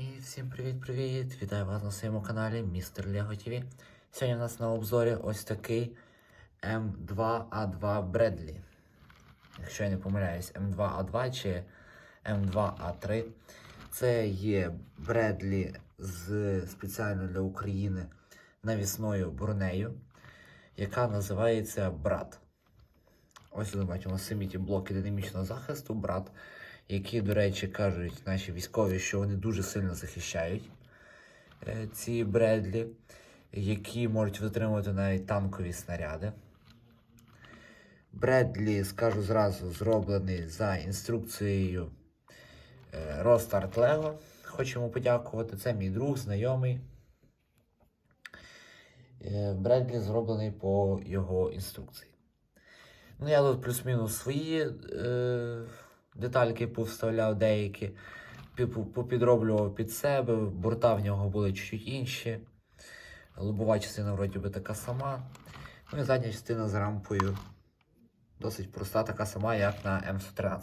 І всім привіт-привіт! Вітаю вас на своєму каналі Містер Лего ТВ. Сьогодні в нас на обзорі ось такий М2А2 Бредлі. Якщо я не помиляюсь, М2А2 чи М2А3. Це є Бредлі з спеціально для України навісною бронею, яка називається Брат. Ось тут бачимо самі ті блоки динамічного захисту, брат, які, до речі, кажуть наші військові, що вони дуже сильно захищають е, ці бредлі, які можуть витримувати навіть танкові снаряди. Бредлі, скажу зразу, зроблений за інструкцією е, Rostart Lego. Хочемо подякувати. Це мій друг, знайомий. Е, Бредлі зроблений по його інструкції. Ну, я тут плюс-мінус свої детальки повставляв деякі, пі- попідроблював під себе, борта в нього були чуть-чуть інші. Лобова частина вроді би така сама. Ну і задня частина з рампою досить проста, така сама, як на М113.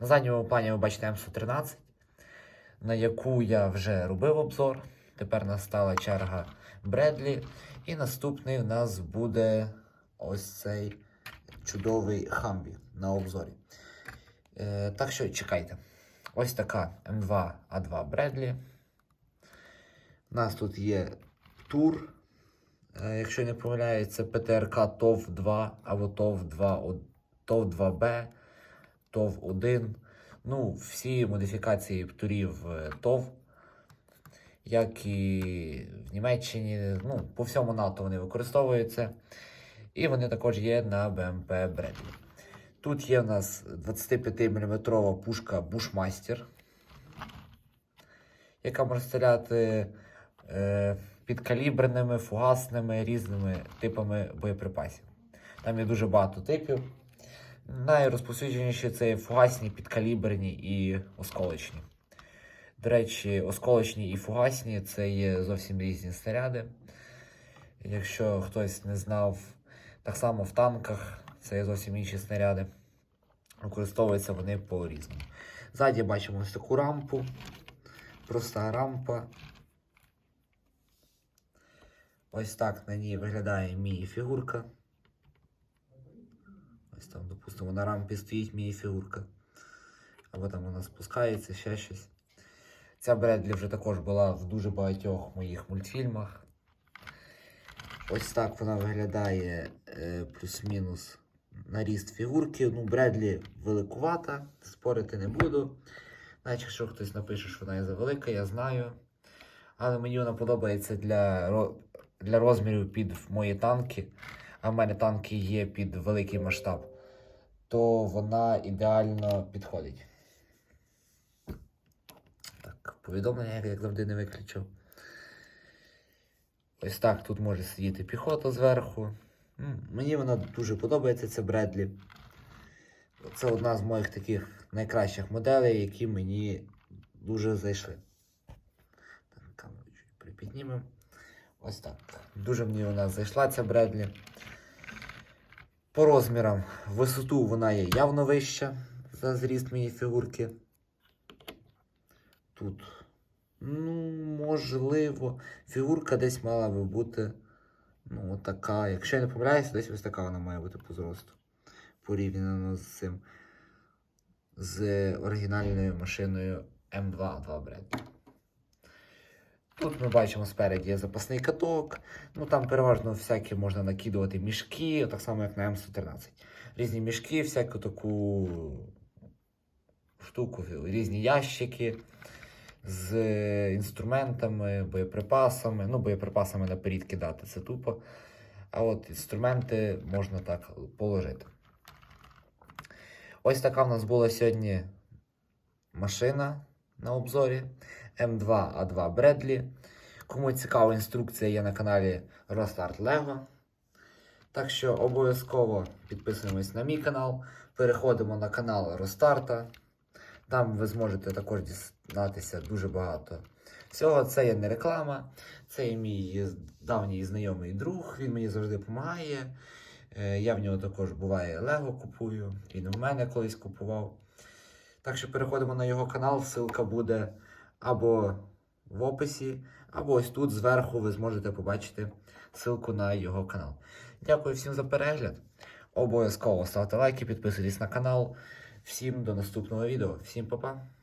На задньому плані ви бачите М113, на яку я вже робив обзор. Тепер настала черга Бредлі. І наступний в нас буде ось цей чудовий хамбі на обзорі. Е, так що чекайте. Ось така М2А2 Бредлі. У нас тут є тур. Е, якщо не помиляюсь, ПТРК ТОВ-2 або ТОВ-2, ТОВ-2Б, ТОВ-1. Ну, всі модифікації турів е, ТОВ. Як і в Німеччині, ну, по всьому НАТО вони використовуються. І вони також є на БМП Бредлі. Тут є в нас 25-мм пушка Bushmaster, яка може стріляти е, підкаліберними, фугасними, різними типами боєприпасів. Там є дуже багато типів. Найрозповсюдженіші це фугасні, підкаліберні і осколочні. До речі, осколочні і фугасні це є зовсім різні снаряди. Якщо хтось не знав, так само в танках це зовсім інші снаряди. Використовуються вони по-різному. Ззаді бачимо ось таку рампу. Проста рампа. Ось так на ній виглядає міні-фігурка. Ось там, допустимо, на рампі стоїть міні-фігурка. Або там вона спускається, ще щось. Ця Бредлі вже також була в дуже багатьох моїх мультфільмах. Ось так вона виглядає е, плюс-мінус на ріст фігурки. Ну, Бредлі великувата, спорити не буду. Навіть якщо хтось напише, що вона є завелика, я знаю. Але мені вона подобається для, для розмірів під мої танки. А в мене танки є під великий масштаб, то вона ідеально підходить. Так, повідомлення, як, завжди, не виключив. Ось так тут може сидіти піхота зверху. Мені вона дуже подобається, це Бредлі. Це одна з моїх таких найкращих моделей, які мені дуже зайшли. Так, припіднімемо. Ось так. Дуже мені вона зайшла, ця Бредлі. По розмірам, висоту вона є явно вища за зріст моєї фігурки. Тут, ну, можливо, фігурка десь мала би бути. Ну, така. Якщо я не помиляюся, десь ось така вона має бути по зросту. Порівняно з цим. З оригінальною машиною М2 2 Бредлі. Тут ми бачимо спереді є запасний каток. Ну там переважно всякі можна накидувати мішки, так само як на М113. Різні мішки, всяку таку штуку, різні ящики з інструментами, боєприпасами. Ну, боєприпасами наперед кидати, це тупо. А от інструменти можна так положити. Ось така в нас була сьогодні машина на обзорі М2А2 Бредлі. Кому цікава інструкція є на каналі Rostart Lego. Так що обов'язково підписуємось на мій канал, переходимо на канал Ростарта. Там ви зможете також дізнатися дуже багато всього. Це є не реклама, це є мій давній знайомий друг. Він мені завжди допомагає. Е, Я в нього також буває Лего купую. Він в мене колись купував. Так що переходимо на його канал, ссылка буде або в описі, або ось тут зверху ви зможете побачити ссылку на його канал. Дякую всім за перегляд. Обов'язково ставте лайки, підписуйтесь на канал. Всім до наступного відео. Всім па-па!